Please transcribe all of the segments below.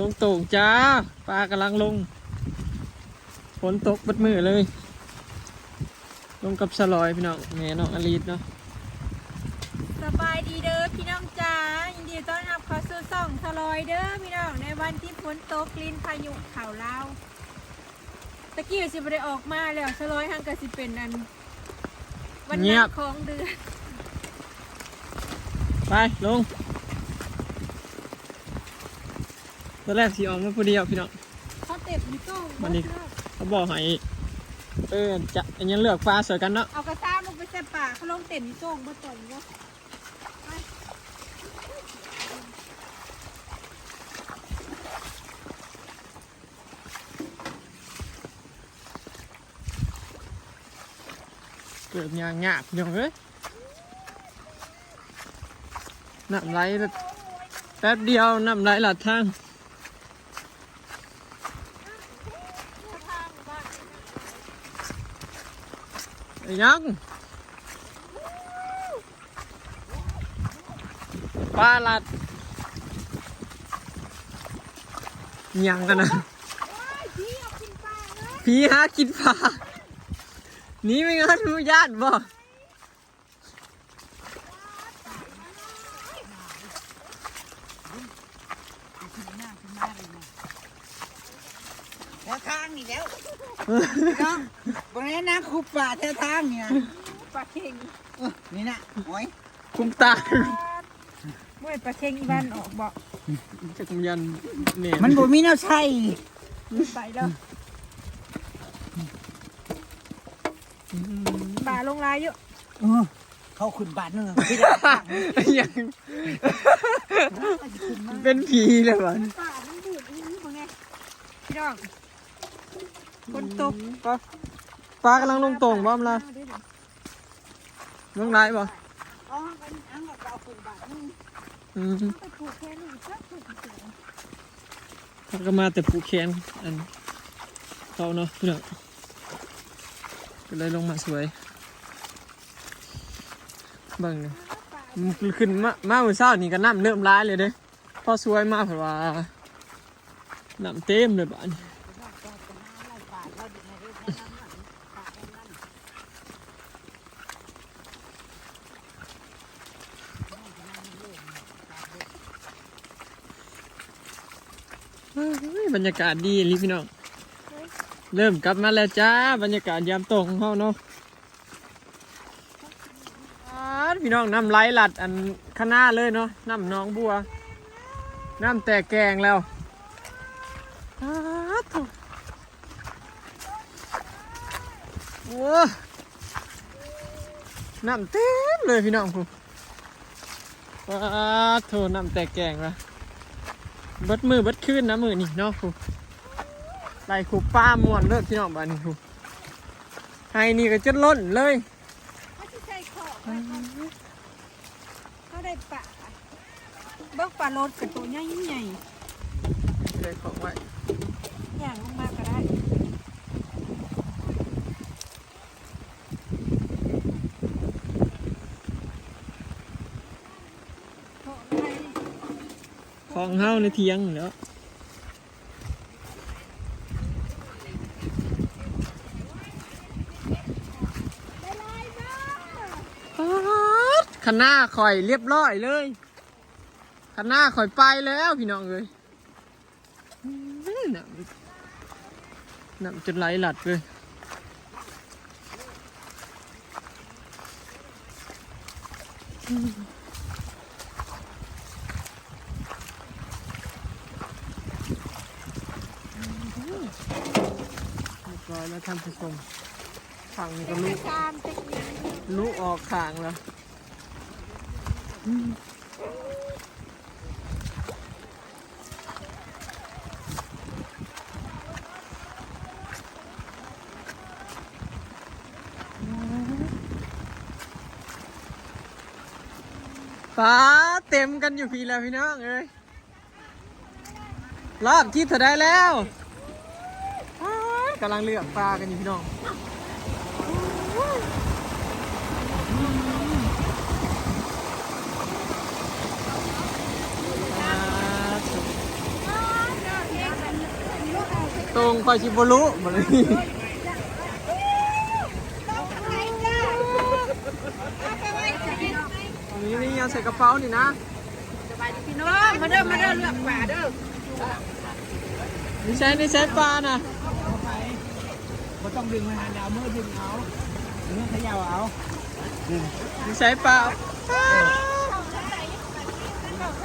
ลงโต่งจ้าปลากำลังลงฝนตกบัดมือเลย ลงกับสลอยพี่น้องแม่น้องอลีดเนาะสบายดีเด้อพี่น้องจ้ายินดีต้อนรับเข้าสู่ส่องสลอยเด้อพี่น้องในวันที่ฝนตกลินพายุเข่าเล่าวตะกี้สิบ่ได้ออกมาแล้วสลอยหังกะสิเป็นอันวันนักของเดือนไปลง ตอนแรกสีออกมาผู้เดียวพี่น้องเขาเต็บอยู่ตู้วันนี้เขาบอกให้เออจะอันยังเลือกปลาสวยกันเนาะเอากระซ่าลงไปใส่ป่าเขาลงเต็มอยู่ตู้บ่ต่อยบ่เกิดยางงากเดี๋ยวเฮ้ยน้ำไหลแล้วแป๊บเดียวน้ำไหลหลัดทาง ยังปลาหลัดยังกันนะพี่ฮะกินปลาหากินปลาหนี่ไม่งั้นมูญาติบ่แถ ทางนี่แล้วน้องบริเวณนะคุปป่าแถวทางเนี่ยปลาเค็งเออนี่นะโอ้ยคุ้มตาเมื่อปลาเค็งอีบ้านออกบ่จะกุมยันเนี่ยมันบ่มีแนวใช่ไปแล้วปลาลงลายอยู่เออเข้าขึ้นบ้านนึงพี่ได้ทางนี่ยังเป็นผีเลยวะป่ามันบูดอีนี่บ่ไงพี่น้อง คนตกปลาปลากำลังลงตรงบ้ามละลงไรบ่อ๋อกันอังกับเราคนบาทนึงอืมไปผูกแค่นี้ก็ผูกเสือเขาก็มาแต่ผูกแขนอันเขาเนาะเพื่อนก็เลยลงมาสวยเบิ่งเลยมันขึ้นมามาวันเช้านี่ก็น้ำเริ่มร้ายเลยเด้พอสวยมากเพราะว่าน้ำเต็มเลยบ้านฮ้ย บรรยากาศดีลิพี่น้อง เริ่มกลับมาแล้วจ้า บรรยากาศยามตกของเขาเนาะอ่าพี่น้องน้ำไหลหลัดอันข้างหน้าเลยเนาะน้ำน้องบัว น้ำแตกแกงแล้วอ่าโถ่โอ้น้ำเต็มเลยพี่น้องผมว้าโถน้ำแตกแกงละ เบิดมือเบิดคืนนะมือนี่เนาะครูไล่ครูป้ามวนเลิกที่น้องบ้านนี่ครูไฮนี่ก็จะล้นเลยเขาจะใส่ขอบไว้เขาเขาได้ปลาเบิกปลาโลดกับตัวใหญ่ใหญ่เลยของไว้อย่างลงมาก็ได้ของไทย ของเฮาในเทียงแล้วได้ลายเด้อป๊าดคันหน้าข่อยเรียบร้อยเลยคันหน้าข่อยไปแล้วพี่น้องเลยน้ำน้ำจนไหลหลัดเลยเรี ร้อยแล้วท่านผู้ชมฝั่งนี้ก็ลุกตามเทคนิคลุกออกขางแล้วฟ้าเต็มกันอยู่พี่แล้วพี่น้องเอ้ยรอบที่เธอได้แล้วอ้าย กำลังเลือกปลากันอยู่พี่น้องอ่าถูกคอยชิบรู้หมดเลยนี่นี่เอาใส่กระเป๋านี่นะพี่น้องมาเด้อมาเด้อเลือกป่าเด้อนี่ใช้นี่ใช้ปลาน่ะบ่ ต้องดึงมาหาดาวมือดึงเอาเนื้อเขย่าเอานี่ใช้ปลา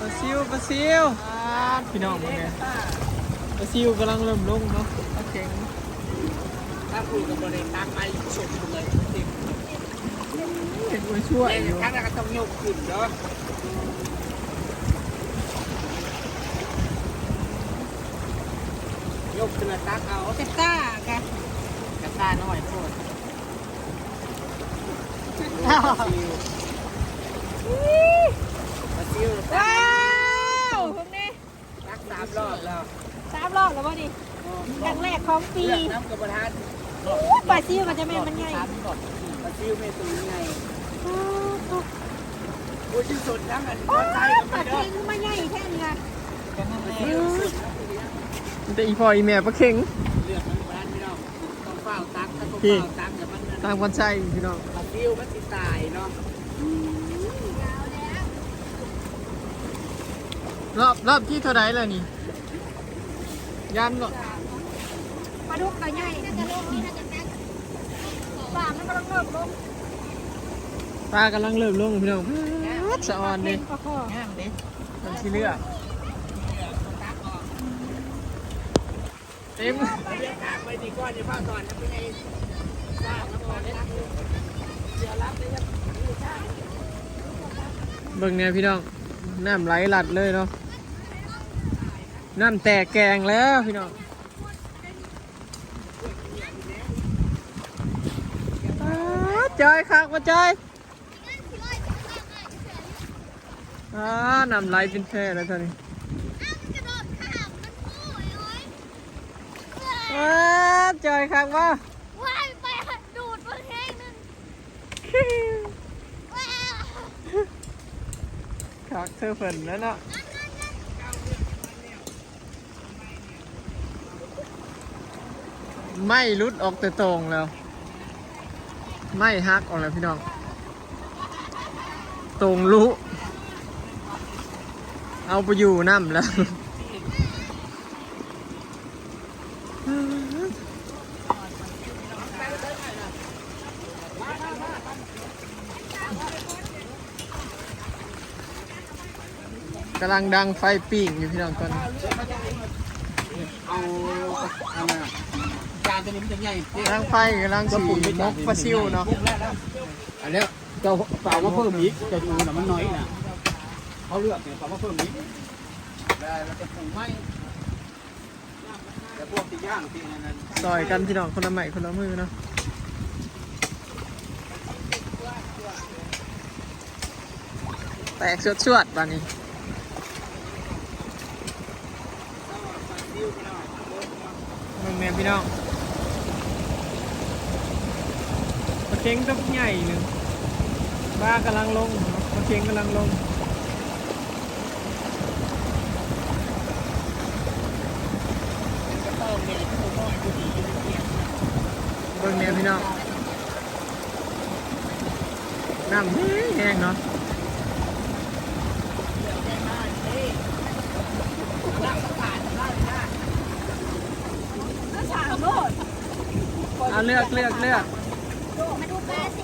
ปลาซิวปลาซิวพี่น้องมึงไงปลาซิวกำลังเริ่มลงเนาะโอเคถ้าคุยกับบริษัทไปสุดเลยจริงเห็นว่าช่วยอยู่ถ้าเราก็ต้องยกขึ้นเนาะยกขึ้นแล้วตักเอาเซตต้ากะกระ ตาหน่อยโคตรมาซิวว้าวพวกนี้ตักสามรอบแล้วสามรอบแล้ววะดิครั้งแรกของปีเลือกน้ำกับประทานปลาซิวมันจะแม่นมันใหญ่สามรอบมาซิวไม่ตัวใหญ่โอ้ยที่สุดทั้งอันโอ้ก็ยใช่ปลาเค็งมันใหญ่แค่นี้นะมาซิวสุดแต่อีพออีแม่ปลาเข็ง ตักถ้าต้องเฝ้าตักเดี๋ยวมันตามคนใช่พี่น้องมาซิวมันสิตายเนาะรอบรอบที่เท่าไหรแล้วนี่ยันเนาะปลาดุกก็ใหญ่ปลามันกำลังเริ่มลงปลากำลังเริ่มลงพี่น้องสะออนดิปลาคองามเด้มันที่เลือก เต็มไปดีก่อนอย่าเฝ้าตอนนะเป็นไงทราบน้ำมันเนี่ยเดี๋ยวรับเลยครับเบิ่งเนี่ยพี่น้อง น้ำไหลหลัดเลยเนาะ น้ำแตกแกงแล้วพี่น้องจอยคักมาจอยอ่าน้ำไหลเป็นแพร่แล้วตอน ว้าวจอยคักว่าว่ายไปดูดมาแห้งนึงว้าวคักเธอเฟินแล้วเนาะไม่รุดออกแต่ตรงแล้ว ไม่ฮักออกแล้วพี่น้อง ตรงรู้เอาไปอยู่น้ำแล้วำลังดังไฟปิ้งอยู่พี่น้องตอนนี้เอาเอามาจานตัวนี้มันจะใหญ่กำลังไฟกำลังสีมกปลาซิวเนาะอันเนี้ยเจ้าเปล่ามาเพิ่มอีกเจ้าดูน่ะมันน้อยน่ะเขาเลือกเนี่ยเปล่ามาเพิ่มอีกได้มันจะปรุงไหมแต่พวกที่ย่างที่นั่นนั่นซอยกันพี่น้องคนละไม้คนละมือเนาะแตกชวดๆบานนี้มึง แม่พี่น้องปลาเค็งตัวใหญ่หนึ่งบ้ากำลังลงปลาเค็งกำลังลงก็ต้องเมียตัวน้อยตัวดีอยู่ในเกียงเบิ่งเนี่ยพี่น้องน้ำแห้งแห้งเนาะ สามโลด เอาเลือกเลือกเลือกมาดูปลาสิ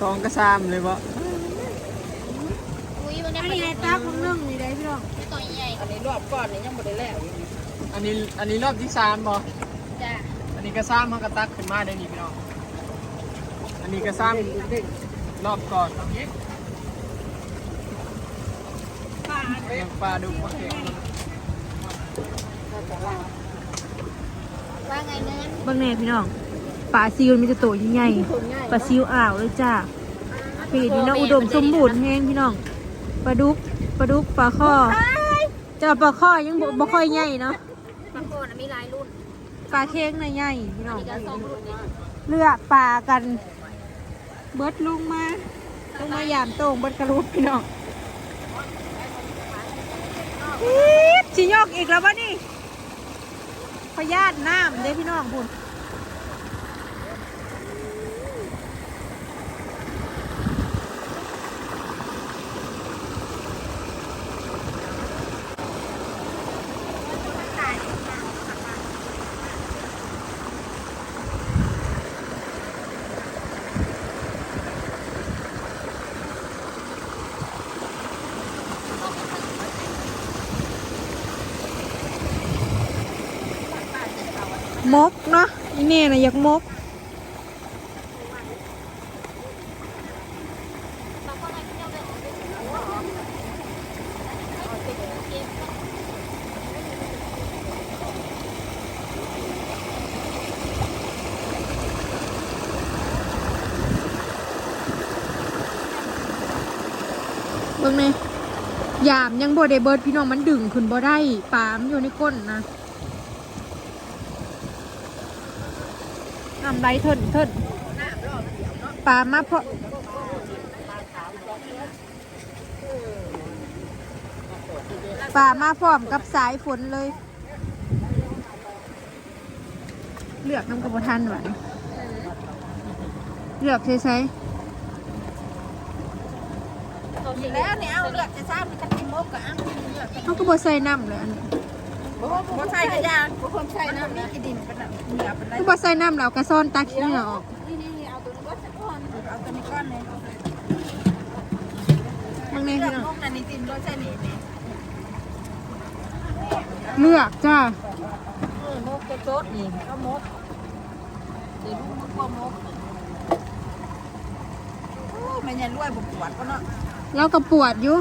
สองกระซามเลยบ่อุ้ยวันนี้อันมันนี้ไงตาของนึ่งนี่ได้พี่น้องตัวใหญ่อันนี้รอบก้อนนี่ยังไม่ได้แล้วอยู่นี่อันนี้อันนี้รอบที่สามบ่จ้ะอันนี้กระซามมันกระตักขึ้นมาได้นี่พี่น้องอันนี้กระซามเด้งรอบก่อนเนาะปลาเลี้ยงปลาดุกปลาเค็ง ว่าไงเนินบางแน่พี่น้องปลาซิวมีแต่ตัวใหญ่ๆปลาซิวอ่าวเลยจ้าปีนี้เนาะอุดมสมบูรณ์แห้งพี่น้องปลาดุกปลาดุกปลาข้อจะปลาข้อยังบ่บ่ค่อยใหญ่เนาะบางคนมีหลายรุ่นปลาเค้งในใหญ่พี่น้องมีกันสองรุ่นนี่เลือกปลากัน เบิดลงมาลงมายามโต่งเบิดกระลุดพี่น้องอี๊ดชิยอกอีกแล้ววะนี่ พยาธิน้ำเด้พี่น้องคุณ มกเนาะอีเม่นะอยากมกเบิ่งนี่ยามยังบ่ได้เบิดพี่น้องมันดึงขึ้นบ่ได้ปามอยู่ในก้นนะ น้ำไหลเถินเถินปามมาเพราะปามมาพร้อมกับสายฝนเลย เลือกน้ำกระบทันหวานเลือกใช้ใช้แล้วเนี่ยเอาเลือกจะทราบมันจะกินมกกับอ้างเลือกเขาก็บ่ใส่น้ำเลยอันนี้บ่ใช่กระยางบ่คนใช่น้ำนี่กินดิน เป็นแบบเหนือเป็นไรเขาบ่ใส่น้ำแล้วก็ซ่อนตาขี้เหงื่อออกนี่นี่เอาตัวนี้ก็สักก้อนเอาตัวนี้ก้อนเลยบางในเลือพี่กน้องมกนั่นนี่ติมรสใช่นี่นี่เลือกจ้าเออมกจะโจดนี่ก็มกเดี๋ยวลูกมกก็มกโอ้แม่ยันรวยบุกปวดก็เนาะแล้วก็ปวดอยู่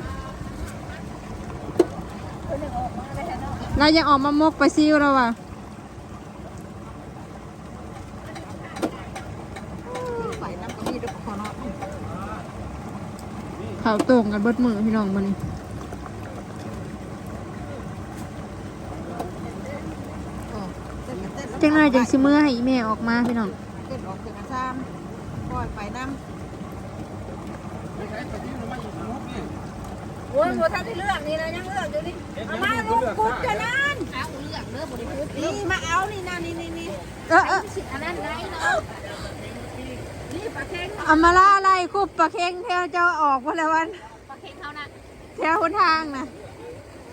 คนหนึ่งออกมาได้เนาะแล้วยังออกมามกไปซิวแล้วว่ะ ฝ่ายน้ำก็มีด้วยพอเนาะ เขาตรงกันเบิดมือพี่น้องมันนี่จังไรจังสิเมื่อให้อีแม่ออกมาพี่น้องเต้นออกจากกระซ้ำปล่อยไปน้ำโอ้ยโมท่านที่เลือกนี่นะยังเลือกอยู่นี่เอามาลูกกุ๊กจะนั่นเอาเลือกเลือกบริพุทนี่มาเอานี่นะนี่นี่นี่เออเออสิอันนั้นได้เนาะนี่ ปลาเค็งเอามาล่าไล่คุบปลาเค็งแถวเจ้าออกมาแล้ววันปลาเค็งเขานะแถวหนทางนะ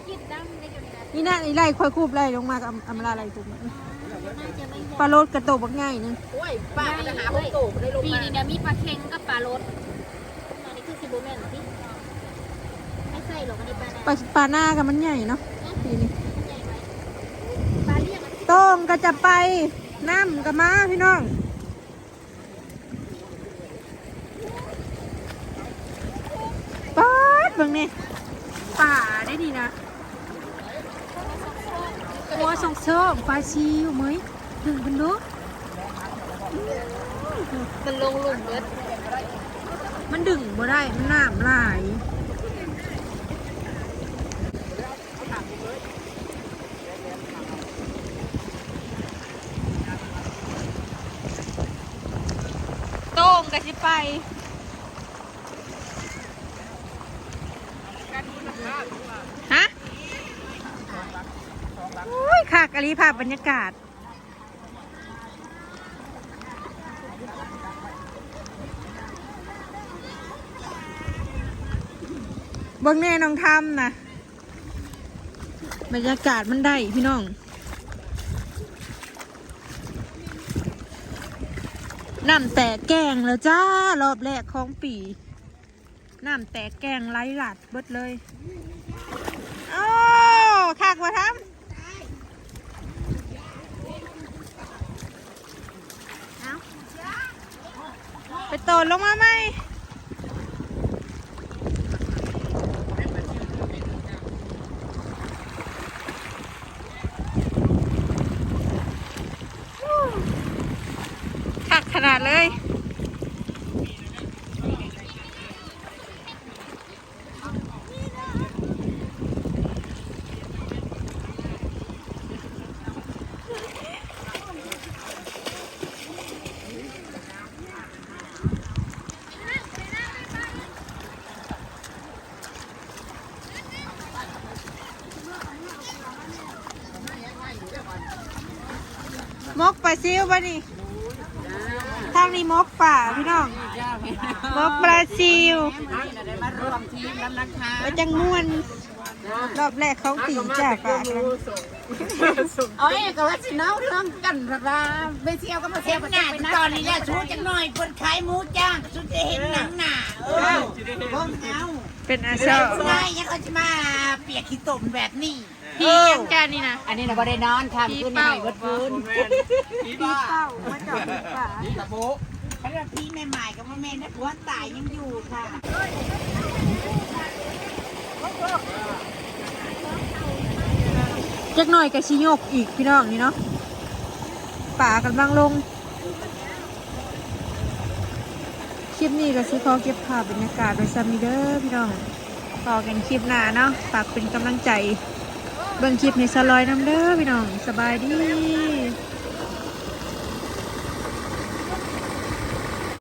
คิดดังได้จนได้นี่น่ะนี่ไล่ค่อยคุบไล่ลงมากับเอามาล่าไล่คุบน่าจะไม่ปลาโลดกระโตกบักง่ายนึงโอ้ยป้าจะหาคนโตได้ลงมาปีนี้เนี่ยมีปลาเค็งกับปลารสอันนี้คือซิบูแมนที่ไม่ใส่หรอกอันนี้ปลาปลาปลาหน้ากับมันใหญ่เนาะทีนี้ใหญ่ไว้ปลาเรียกโต้งก็จะไปน้ำกับมาพี่น้องป๊าดเบิ่ง นี่ป่าได้ดีนะโอ้ส่งเสริมปลาชิวไหมดึงกันดูมันลงหลุมเบิดมันดึงบ่ได้ มันน้ำลายโต้งก็สิไป อุ้ยค่ะกะลีภาพบรรยากาศ เบิ่งแน่น้องทำนะบรรยากาศมันได้พี่น้อง น้ำแตกแกงแล้วจ้า รอบแรกของปี น้ำแตกแกงไร้หลัดเบิดเลย โอ้คักว่าทำเอา ไปโตนลงมาไหมขักขนาดเลย ลาซิวบ้านี่ทางนี้มกป่าพี่น้องมกปลาซิวได้มารวมทีมน้ำนะคะแล้วจังม่วนรอบแรกเขาตีจ้าป่ากันเอ้ยก็ว่าสิเนาเรื่องกันพระราไปเที่ยวก็มาเที่ยวกันตอนนี้แหละชูจังหน่อยคนขายหมูจ้างชูจะเห็นหนังหนาเออเบิ่งเอาเป็นอาชานายยังเขาจะมาเปียกขี้ตุ่มแบบนี้ พี่ยังจานี่นะ อันนี้เราบ่ได้นอนค่ะคืนนี้เบิดคืนพี่พี่บ้าเป้ามาจอดป่าพี่ตะโบเขาเรียกพี่ใหม่ๆกับว่าแม่นักหัวตายยังอยู่ค่ะจักหน่อยกับชิโยกอีกพี่น้องนี่เนาะป่ากำลังลง คลิปนี้ก็สิขอเก็บภาพบรรยากาศไว้ซ้ำนี้เด้อพี่น้องต่อกันคลิปหน้าเนาะฝากเป็นกำลังใจ เบิ่งคลิปในสลอยน้ำเด้อพี่น้องสบายดี